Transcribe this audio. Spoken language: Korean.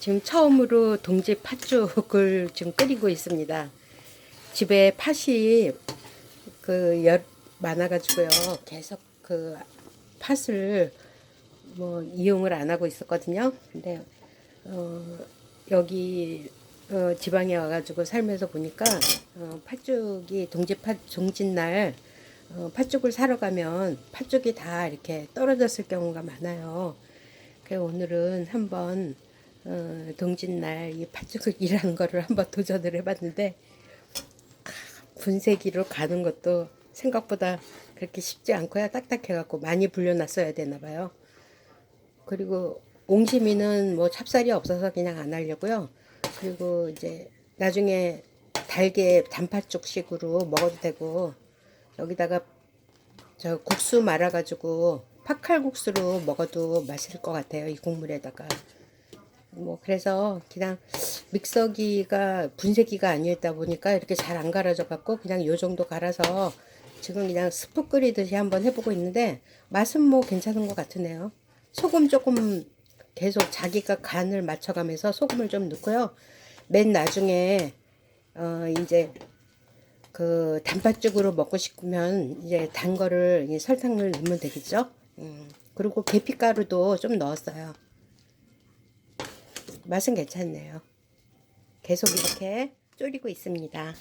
지금 처음으로 동지 팥죽을 지금 끓이고 있습니다. 집에 팥이 그 열 많아가지고요. 계속 그 팥을 뭐 이용을 안 하고 있었거든요. 근데 어, 여기 어, 지방에 와가지고 살면서 보니까 어, 팥죽이 동지 팥 종짓날 어, 팥죽을 사러 가면 팥죽이 다 이렇게 떨어졌을 경우가 많아요. 그래서 오늘은 한번 어, 동짓날 이 팥죽을 일하는 거를 한번 도전을 해봤는데 아, 분쇄기로 가는 것도 생각보다 그렇게 쉽지 않고요. 딱딱해갖고 많이 불려놨어야 되나 봐요. 그리고 옹심이는 뭐 찹쌀이 없어서 그냥 안 하려고요. 그리고 이제 나중에 달게 단팥죽식으로 먹어도 되고 여기다가 저 국수 말아가지고 팥칼국수로 먹어도 맛있을 것 같아요. 이 국물에다가. 뭐 그래서 그냥 믹서기가 분쇄기가 아니었다 보니까 이렇게 잘 안 갈아져 갖고 그냥 요 정도 갈아서 지금 그냥 스프 끓이듯이 한번 해보고 있는데 맛은 뭐 괜찮은 것 같으네요. 소금 조금 계속 자기가 간을 맞춰가면서 소금을 좀 넣고요. 맨 나중에 어 이제 그 단팥죽으로 먹고 싶으면 이제 단 거를 이 설탕을 넣으면 되겠죠. 음, 그리고 계피가루도 좀 넣었어요. 맛은 괜찮네요. 계속 이렇게 졸이고 있습니다.